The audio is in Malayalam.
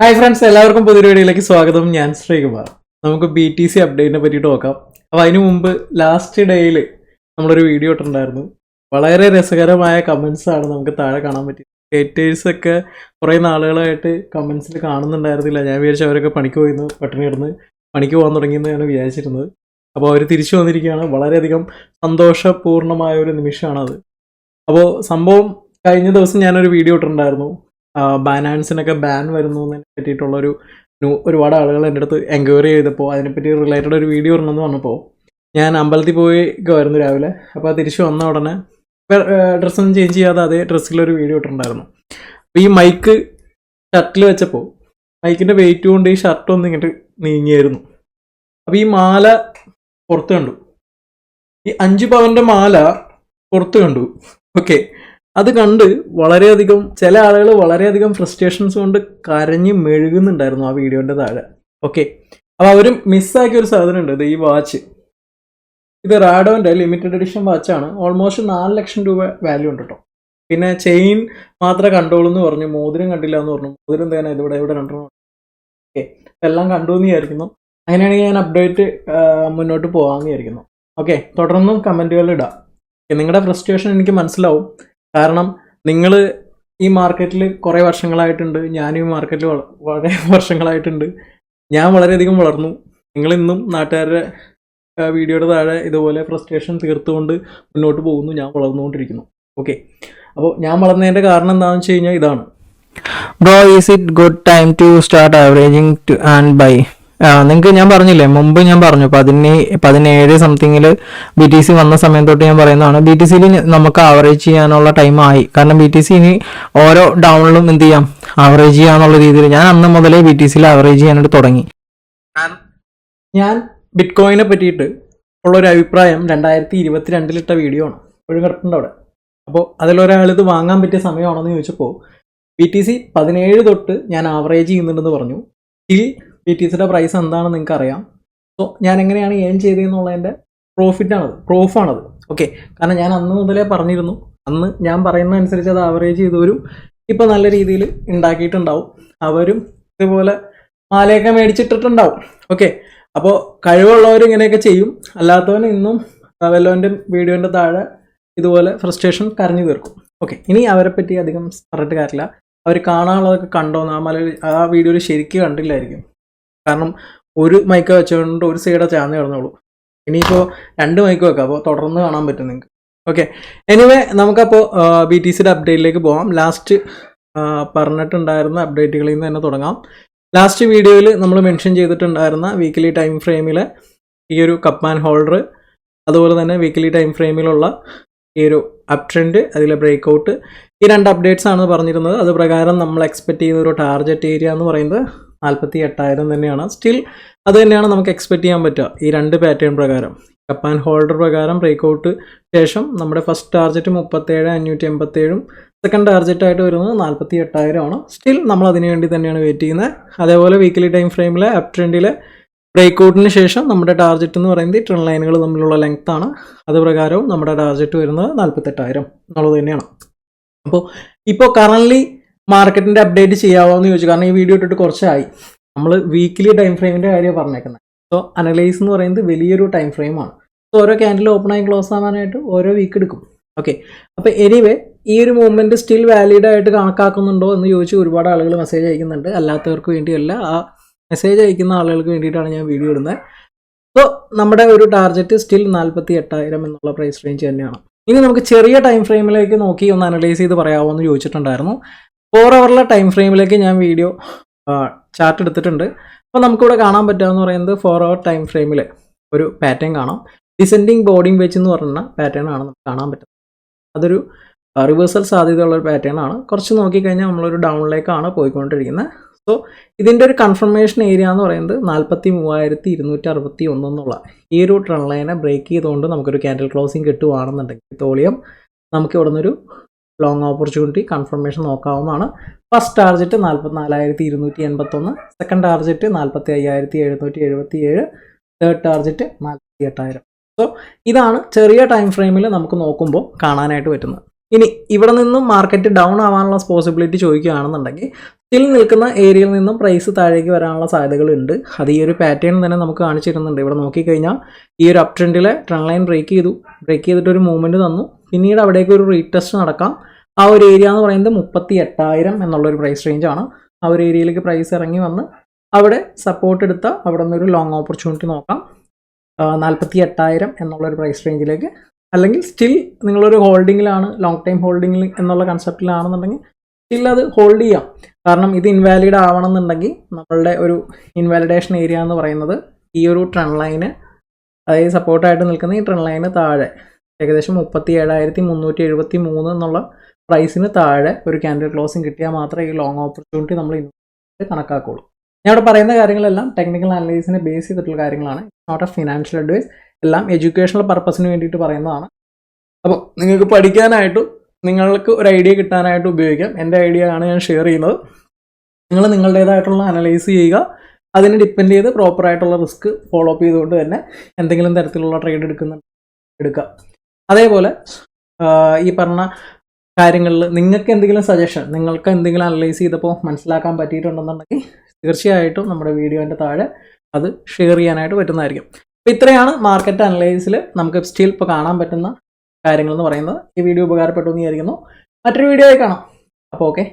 ഹായ് ഫ്രണ്ട്സ് എല്ലാവർക്കും പുതിയൊരു വീഡിയോയിലേക്ക് സ്വാഗതം. ഞാൻ ശ്രീകുമാർ. നമുക്ക് ബി ടി സി അപ്ഡേറ്റിനെ പറ്റിയിട്ട് നോക്കാം. അപ്പോൾ അതിനു മുമ്പ് ലാസ്റ്റ് ഡേയിൽ നമ്മളൊരു വീഡിയോ ഇട്ടിട്ടുണ്ടായിരുന്നു. വളരെ രസകരമായ കമൻസ് ആണ് നമുക്ക് താഴെ കാണാൻ പറ്റിയത്. ഹേറ്റേഴ്സ് ഒക്കെ കുറേ നാളുകളായിട്ട് കമൻസിൽ കാണുന്നുണ്ടായിരുന്നില്ല. ഞാൻ വിചാരിച്ചു അവരൊക്കെ പണിക്ക് പോയിരുന്നു പട്ടിണി ഇടുന്നു പണിക്ക് പോകാൻ തുടങ്ങിയെന്ന് ഞാൻ വിചാരിച്ചിരുന്നത്. അപ്പോൾ അവർ തിരിച്ചു വന്നിരിക്കുകയാണ്. വളരെയധികം സന്തോഷപൂർണമായ ഒരു നിമിഷമാണത്. അപ്പോൾ സംഭവം കഴിഞ്ഞ ദിവസം ഞാനൊരു വീഡിയോ ഇട്ടിട്ടുണ്ടായിരുന്നു. ബാനാൻസിനൊക്കെ ബാൻ വരുന്നു എന്നതിനെ പറ്റിയിട്ടുള്ളൊരു ഒരുപാട് ആളുകൾ എന്റെ അടുത്ത് എൻക്വയറി ചെയ്തപ്പോൾ അതിനെപ്പറ്റി റിലേറ്റഡ് ഒരു വീഡിയോ ഇടണമെന്ന് പറഞ്ഞപ്പോൾ ഞാൻ അമ്പലത്തിൽ പോയി വരുന്നു രാവിലെ. അപ്പോൾ തിരിച്ചു വന്ന ഉടനെ ഡ്രസ്സൊന്നും ചേഞ്ച് ചെയ്യാതെ അതേ ഡ്രസ്സിലൊരു വീഡിയോ ഇട്ടിട്ടുണ്ടായിരുന്നു. അപ്പോൾ ഈ മൈക്ക് ഷർട്ടിൽ വെച്ചപ്പോൾ മൈക്കിന്റെ വെയിറ്റ് കൊണ്ട് ഈ ഷർട്ട് ഒന്ന് ഇങ്ങോട്ട് നീങ്ങിയായിരുന്നു. അപ്പോൾ ഈ മാല പുറത്ത് കണ്ടു. ഈ അഞ്ച് പവന്റെ മാല പുറത്ത് കണ്ടു. ഓക്കെ അത് കണ്ട് വളരെയധികം ചില ആളുകൾ വളരെയധികം ഫ്രസ്ട്രേഷൻസ് കൊണ്ട് കരഞ്ഞ് മെഴുകുന്നുണ്ടായിരുന്നു ആ വീഡിയോന്റെ താഴെ. ഓക്കെ അപ്പോൾ അവർ മിസ്സാക്കിയ ഒരു സാധനം ഉണ്ട്. ഇത് ഈ വാച്ച് ഇത് റാഡോന്റെ ലിമിറ്റഡ് എഡിഷൻ വാച്ചാണ് ഓൾമോസ്റ്റ് നാല് ലക്ഷം രൂപ വാല്യൂ ഉണ്ട് കേട്ടോ പിന്നെ ചെയിൻ മാത്രമേ കണ്ടോളൂ എന്ന് പറഞ്ഞു. മോതിരം കണ്ടില്ല എന്ന് പറഞ്ഞു. മോതിരം തന്നെ ഇതിവിടെ ഇവിടെ രണ്ടെണ്ണം ഓക്കെ എല്ലാം കണ്ടു എന്ന് വിചാരിക്കുന്നു. അങ്ങനെയാണെങ്കിൽ ഞാൻ അപ്ഡേറ്റ് മുന്നോട്ട് പോകാമെന്ന് വിചാരിക്കുന്നു. ഓക്കെ തുടർന്നും കമന്റുകൾ ഇടാം. നിങ്ങളുടെ ഫ്രസ്ട്രേഷൻ എനിക്ക് മനസ്സിലാവും. കാരണം നിങ്ങൾ ഈ മാർക്കറ്റിൽ കുറേ വർഷങ്ങളായിട്ടുണ്ട് ഞാനും ഈ മാർക്കറ്റിൽ വളരെ വർഷങ്ങളായിട്ടുണ്ട്. ഞാൻ വളരെയധികം വളർന്നു. നിങ്ങളിന്നും നാട്ടുകാരുടെ ആ, വീഡിയോയുടെ താഴെ ഇതുപോലെ ഫ്രസ്ട്രേഷൻ തീർത്തുകൊണ്ട് മുന്നോട്ട് പോകുന്നു. ഞാൻ വളർന്നുകൊണ്ടിരിക്കുന്നു. ഓക്കെ അപ്പോൾ ഞാൻ വളർന്നതിന്റെ കാരണം എന്താണെന്ന് വെച്ച് കഴിഞ്ഞാൽ ഇതാണ്. Bro is it good time to start averaging to and buy നിങ്ങൾക്ക് ഞാൻ പറഞ്ഞില്ലേ മുമ്പ് ഞാൻ പറഞ്ഞു പതിനേ പതിനേഴ് സംതിങ്ങിൽ ബി ടി സി വന്ന സമയം തൊട്ട് ഞാൻ പറയുന്നതാണ് ബി ടി സിയിൽ നമുക്ക് ആവറേജ് ചെയ്യാനുള്ള ടൈം ആയി. കാരണം ബി ടി സി ഇനി ഓരോ ഡൗണിലും എന്ത് ചെയ്യാം? ആവറേജ് ചെയ്യാന്നുള്ള രീതിയിൽ. ഞാൻ അന്ന് മുതലേ ബി ടി സിയിൽ ആവറേജ് ചെയ്യാനായിട്ട് തുടങ്ങി. ഞാൻ ബിറ്റ് കോയിനെ പറ്റിയിട്ട് ഉള്ളൊരു അഭിപ്രായം രണ്ടായിരത്തി ഇരുപത്തി രണ്ടിലിട്ട വീഡിയോ ആണ് ഒരു കിടപ്പുണ്ട് അവിടെ. അപ്പോൾ അതിലൊരാൾ ഇത് വാങ്ങാൻ പറ്റിയ സമയമാണെന്ന് ചോദിച്ചപ്പോൾ ബി ടി സി പതിനേഴ് തൊട്ട് ഞാൻ ആവറേജ് ചെയ്യുന്നുണ്ടെന്ന് പറഞ്ഞു. സ്റ്റിൽ ബി ടി സിയുടെ പ്രൈസ് എന്താണെന്ന് നിങ്ങൾക്ക് അറിയാം സോ ഞാൻ എങ്ങനെയാണ് ഏൺ ചെയ്തതെന്നുള്ളതിന്റെ പ്രോഫിറ്റാണത് പ്രൂഫാണത് ഓക്കെ കാരണം ഞാൻ അന്ന് മുതലേ പറഞ്ഞിരുന്നു. അന്ന് ഞാൻ പറയുന്ന അനുസരിച്ച് അത് ആവറേജ് ചെയ്തവരും ഇപ്പോൾ നല്ല രീതിയിൽ ഉണ്ടാക്കിയിട്ടുണ്ടാവും. അവരും ഇതുപോലെ മാലയൊക്കെ മേടിച്ചിട്ടിട്ടുണ്ടാവും. ഓക്കെ അപ്പോൾ കഴിവുള്ളവർ ഇങ്ങനെയൊക്കെ ചെയ്യും. അല്ലാത്തവൻ ഇന്നും വല്ലവന്റെ വീഡിയോന്റെ താഴെ ഇതുപോലെ ഫ്രസ്ട്രേഷൻ കരഞ്ഞു തീർക്കും. ഓക്കെ ഇനി അവരെ പറ്റി അധികം പറഞ്ഞിട്ട് കാര്യമില്ല. അവർ കാണാനുള്ളതൊക്കെ കണ്ടോ? മല ആ വീഡിയോയിൽ ശരിക്കും കണ്ടില്ലായിരിക്കും. കാരണം ഒരു മൈക്ക് വെച്ചുകൊണ്ട് ഒരു സൈഡ് ചാന്ന് കിടന്നോളൂ. ഇനിയിപ്പോൾ രണ്ട് മൈക്ക് വെക്കാം അപ്പോൾ തുടർന്ന് കാണാൻ പറ്റും നിങ്ങൾക്ക് ഓക്കെ എനിവേ നമുക്കപ്പോൾ ബി ടി സിയുടെ അപ്ഡേറ്റിലേക്ക് പോകാം ലാസ്റ്റ് പറഞ്ഞിട്ടുണ്ടായിരുന്ന അപ്ഡേറ്റുകളിൽ നിന്ന് തന്നെ തുടങ്ങാം. ലാസ്റ്റ് വീഡിയോയിൽ നമ്മൾ മെൻഷൻ ചെയ്തിട്ടുണ്ടായിരുന്ന വീക്കിലി ടൈം ഫ്രെയിമിലെ ഈ ഒരു കപ്പ് ആൻഡ് ഹോൾഡർ അതുപോലെ തന്നെ വീക്കിലി ടൈം ഫ്രെയിമിലുള്ള ഈ ഒരു അപ് ട്രെൻഡ് അതിലെ ബ്രേക്ക് ഔട്ട് ഈ രണ്ട് അപ്ഡേറ്റ്സ് ആണ് പറഞ്ഞിരുന്നത്. അത് പ്രകാരം നമ്മൾ എക്സ്പെക്ട് ചെയ്യുന്ന ഒരു ടാർഗറ്റ് ഏരിയ എന്ന് പറയുന്നത് നാൽപ്പത്തി എട്ടായിരം തന്നെയാണ്. സ്റ്റിൽ അത് തന്നെയാണ് നമുക്ക് എക്സ്പെക്റ്റ് ചെയ്യാൻ പറ്റുക. ഈ രണ്ട് പാറ്റേൺ പ്രകാരം. കപ്പ് ആൻഡ് ഹോൾഡർ പ്രകാരം ബ്രേക്ക് ഔട്ട് ശേഷം നമ്മുടെ ഫസ്റ്റ് ടാർജറ്റ് മുപ്പത്തേഴ് അഞ്ഞൂറ്റി എൺപത്തേഴും സെക്കൻഡ് ടാർജറ്റായിട്ട് വരുന്നത് നാൽപ്പത്തി എട്ടായിരമാണ് സ്റ്റിൽ നമ്മൾ അതിനു വേണ്ടി തന്നെയാണ് വെയിറ്റ് ചെയ്യുന്നത്. അതേപോലെ വീക്കിലി ടൈം ഫ്രെയിമിലെ അപ് ട്രെൻഡിലെ ബ്രേക്ക് ഔട്ടിന് ശേഷം നമ്മുടെ ടാർജറ്റ് എന്ന് പറയുന്നത് ട്രെൻ ലൈനുകൾ തമ്മിലുള്ള ലെങ്ത് ആണ്. അത് പ്രകാരവും നമ്മുടെ ടാർജറ്റ് വരുന്നത് നാൽപ്പത്തെട്ടായിരം എന്നുള്ളത് തന്നെയാണ്. അപ്പോൾ ഇപ്പോൾ കറന്റ്ലി മാർക്കറ്റിന്റെ അപ്ഡേറ്റ് ചെയ്യാവോ എന്ന് ചോദിച്ചു. കാരണം ഈ വീഡിയോ ഇട്ടിട്ട് കുറച്ചായി. നമ്മൾ വീക്കിലി ടൈം ഫ്രെയിമിന്റെ കാര്യമാണ് പറഞ്ഞേക്കുന്നത് സോ അനലൈസ് എന്ന് പറയുന്നത് വലിയൊരു ടൈം ഫ്രെയിമാണ് സോ ഓരോ ക്യാൻഡിൽ ഓപ്പൺ ആയി ക്ലോസ് ആവാനായിട്ട് ഓരോ വീക്ക് എടുക്കും. ഓക്കെ അപ്പോൾ എനിവേ ഈ ഒരു മൂവ്മെന്റ് സ്റ്റിൽ വാലിഡ് ആയിട്ട് കണക്കാക്കുന്നുണ്ടോ എന്ന് ചോദിച്ച് ഒരുപാട് ആളുകൾ മെസ്സേജ് അയക്കുന്നുണ്ട്. അല്ലാത്തവർക്ക് വേണ്ടിയല്ല. ആ മെസ്സേജ് അയക്കുന്ന ആളുകൾക്ക് വേണ്ടിയിട്ടാണ് ഞാൻ വീഡിയോ ഇടുന്നത്. സോ നമ്മുടെ ഒരു ടാർഗറ്റ് സ്റ്റിൽ നാൽപ്പത്തി എട്ടായിരം എന്നുള്ള പ്രൈസ് റേഞ്ച് തന്നെയാണ്. ഇനി നമുക്ക് ചെറിയ ടൈം ഫ്രെയിമിലേക്ക് നോക്കി ഒന്ന് അനലൈസ് ചെയ്ത് പറയാമോ എന്ന് ചോദിച്ചിട്ടുണ്ടായിരുന്നു. ഫോർ അവറിലെ ടൈം ഫ്രെയിമിലേക്ക് ഞാൻ വീഡിയോ ചാർട്ട് എടുത്തിട്ടുണ്ട്. അപ്പോൾ നമുക്കിവിടെ കാണാൻ പറ്റുക പറയുന്നത് ഫോർ അവർ ടൈം ഫ്രെയിമിൽ ഒരു പാറ്റേൺ കാണാം. ഡിസെൻഡിങ് ബോർഡിംഗ് വെച്ച് എന്ന് പറയുന്ന പാറ്റേൺ ആണ് നമുക്ക് കാണാൻ പറ്റുന്നത്. അതൊരു റിവേഴ്സൽ സാധ്യതയുള്ള ഒരു പാറ്റേൺ ആണ്. കുറച്ച് നോക്കിക്കഴിഞ്ഞാൽ നമ്മളൊരു ഡൗണിലേക്കാണ് പോയിക്കൊണ്ടിരിക്കുന്നത്. സോ ഇതിന്റെ ഒരു കൺഫർമേഷൻ ഏരിയ എന്ന് പറയുന്നത് നാൽപ്പത്തി മൂവായിരത്തി ഇരുന്നൂറ്റി അറുപത്തി ഒന്ന് എന്നുള്ള ഈ ഒരു ട്രൺ ലൈനെ ബ്രേക്ക് ചെയ്തുകൊണ്ട് നമുക്കൊരു ക്യാൻഡൽ ക്ലോസിങ് കിട്ടുവാണെന്നുണ്ടെങ്കിൽ തോളിയം നമുക്ക് ഇവിടെ നിന്നൊരു ലോങ് ഓപ്പർച്യൂണിറ്റി കൺഫർമേഷൻ നോക്കാവുന്നതാണ്. ഫസ്റ്റ് ടാർജറ്റ് നാൽപ്പത്തിനാലായിരത്തി ഇരുന്നൂറ്റി എൺപത്തൊന്ന് സെക്കൻഡ് ടാർജറ്റ് നാൽപ്പത്തി അയ്യായിരത്തി എഴുന്നൂറ്റി എഴുപത്തി ഏഴ് തേർഡ് ടാർജറ്റ് നാൽപ്പത്തി എട്ടായിരം സോ ഇതാണ് ചെറിയ ടൈം ഫ്രെയിമിൽ നമുക്ക് നോക്കുമ്പോൾ കാണാനായിട്ട് പറ്റുന്നത്. ഇനി ഇവിടെ നിന്നും മാർക്കറ്റ് ഡൗൺ ആവാനുള്ള പോസിബിലിറ്റി ചോദിക്കുകയാണെന്നുണ്ടെങ്കിൽ സ്റ്റിൽ നിൽക്കുന്ന ഏരിയയിൽ നിന്നും പ്രൈസ് താഴേക്ക് വരാനുള്ള സാധ്യതകളുണ്ട്. അത് ഈ ഒരു പാറ്റേൺ തന്നെ നമുക്ക് കാണിച്ചിരുന്നുണ്ട് ഇവിടെ നോക്കിക്കഴിഞ്ഞാൽ ഈ ഒരു അപ് ട്രെൻഡിലെ ട്രെൻഡ് ലൈൻ ബ്രേക്ക് ചെയ്തു. ബ്രേക്ക് ചെയ്തിട്ട് ഒരു മൂവ്മെന്റ് തന്നു പിന്നീട് അവിടേക്ക് ഒരു റീടെസ്റ്റ് നടക്കാം. ആ ഒരു ഏരിയ എന്ന് പറയുന്നത് മുപ്പത്തി എട്ടായിരം എന്നുള്ളൊരു പ്രൈസ് റേഞ്ചാണ് ആ ഒരു ഏരിയയിലേക്ക് പ്രൈസ് ഇറങ്ങി വന്ന് അവിടെ സപ്പോർട്ട് എടുത്ത അവിടെ നിന്നൊരു ലോങ് ഓപ്പർച്യൂണിറ്റി നോക്കാം. നാൽപ്പത്തി എട്ടായിരം എന്നുള്ളൊരു പ്രൈസ് റേഞ്ചിലേക്ക് അല്ലെങ്കിൽ സ്റ്റിൽ നിങ്ങളൊരു ഹോൾഡിങ്ങിലാണ് ലോങ് ടൈം ഹോൾഡിങ്ങിൽ എന്നുള്ള കൺസെപ്റ്റിലാണെന്നുണ്ടെങ്കിൽ സ്റ്റിൽ അത് ഹോൾഡ് ചെയ്യാം. കാരണം ഇത് ഇൻവാലിഡ് ആവണമെന്നുണ്ടെങ്കിൽ നമ്മളുടെ ഒരു ഇൻവാലിഡേഷൻ ഏരിയ എന്ന് പറയുന്നത് ഈ ഒരു ട്രെൻഡ് ലൈന് അതായത് സപ്പോർട്ടായിട്ട് നിൽക്കുന്ന ഈ ട്രെൻഡ് ലൈന് താഴെ ഏകദേശം മുപ്പത്തി ഏഴായിരത്തി മുന്നൂറ്റി എഴുപത്തി മൂന്ന് എന്നുള്ള പ്രൈസിന് താഴെ ഒരു ക്യാൻഡിൽ ക്ലോസിങ് കിട്ടിയാൽ മാത്രമേ ഈ ലോങ് ഓപ്പർച്യൂണിറ്റി നമ്മൾ ഇൻവെസ്റ്റ് കണക്കാക്കുള്ളൂ. ഞാൻ ഇവിടെ പറയുന്ന കാര്യങ്ങളെല്ലാം ടെക്നിക്കൽ അനലൈസിനെ ബേസ് ചെയ്തിട്ടുള്ള കാര്യങ്ങളാണ്. നോട്ട് എ ഫിനാൻഷ്യൽ അഡ്വൈസ് എല്ലാം എഡ്യൂക്കേഷണൽ പർപ്പസിന് വേണ്ടിയിട്ട് പറയുന്നതാണ്. അപ്പോൾ നിങ്ങൾക്ക് പഠിക്കാനായിട്ട് നിങ്ങൾക്ക് ഒരു ഐഡിയ കിട്ടാനായിട്ട് ഉപയോഗിക്കാം. എന്റെ ഐഡിയ ആണ് ഞാൻ ഷെയർ ചെയ്യുന്നത്. നിങ്ങൾ നിങ്ങളുടേതായിട്ടുള്ള അനലൈസ് ചെയ്യുക. അതിനെ ഡിപ്പെൻഡ് ചെയ്ത് പ്രോപ്പറായിട്ടുള്ള റിസ്ക് ഫോളോ അപ്പ് ചെയ്തുകൊണ്ട് തന്നെ എന്തെങ്കിലും തരത്തിലുള്ള ട്രേഡ് എടുക്കുന്ന എടുക്കുക അതേപോലെ ഈ പറഞ്ഞ കാര്യങ്ങളിൽ നിങ്ങൾക്ക് എന്തെങ്കിലും സജഷൻ നിങ്ങൾക്ക് എന്തെങ്കിലും അനലൈസ് ചെയ്തപ്പോൾ മനസ്സിലാക്കാൻ പറ്റിയിട്ടുണ്ടെന്നുണ്ടെങ്കിൽ തീർച്ചയായിട്ടും നമ്മുടെ വീഡിയോന്റെ താഴെ അത് ഷെയർ ചെയ്യാനായിട്ട് പറ്റുന്നതായിരിക്കും. ഇത്രയാണ് മാർക്കറ്റ് അനലൈസിൽ നമുക്ക് സ്റ്റിൽ ഇപ്പോൾ കാണാൻ പറ്റുന്ന കാര്യങ്ങൾ എന്ന് പറയുന്നത്. ഈ വീഡിയോ ഉപകാരപ്പെട്ടു എന്ന് വിചാരിക്കുന്നു. മറ്റൊരു വീഡിയോ ആയി കാണാം. അപ്പോൾ ഓക്കെ